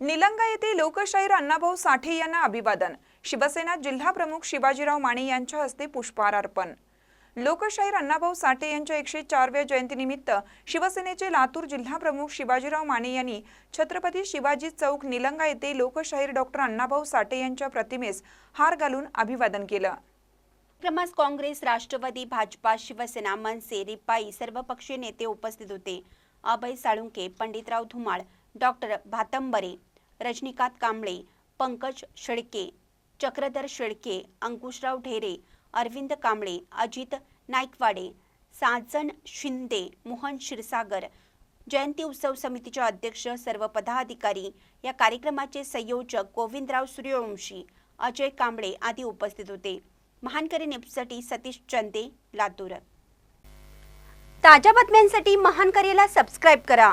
निलंगा येथे लोकशाहीर अण्णाभाऊ साठे यांना अभिवादन. शिवसेना जिल्हा प्रमुख शिवाजीराव माने यांच्या हस्ते पुष्पहार अर्पण लोकशाहीर अण्णाभाऊ साठे यांच्या एकशे चारव्या जयंतीनिमित्त शिवसेनेचे लातूर जिल्हा प्रमुख शिवाजीराव माने यांनी छत्रपती शिवाजी चौक निलंगा येथे लोकशाहीर डॉक्टर अण्णाभाऊ साठे यांच्या प्रतिमेस हार घालून अभिवादन केलं. क्रमास काँग्रेस राष्ट्रवादी भाजपा शिवसेना मनसे रिपाई सर्वपक्षीय नेते उपस्थित होते. अभय साळुंके पंडितराव धुमाळ डॉक्टर भातंबरे रजनीकांत कांबळे पंकज शेळके चक्रधर शेळके अंकुशराव ढेरे अरविंद कांबळे अजित नाईकवाडे साजन शिंदे मोहन क्षीरसागर जयंती उत्सव समितीचे अध्यक्ष सर्व पदाधिकारी या कार्यक्रमाचे संयोजक गोविंदराव सूर्यवंशी अजय कांबळे आदी उपस्थित होते. महानकरी न्यूजसाठी सतीश चंदे लातूर. ताज्या बातम्यांसाठी महानकरीला सबस्क्राईब करा.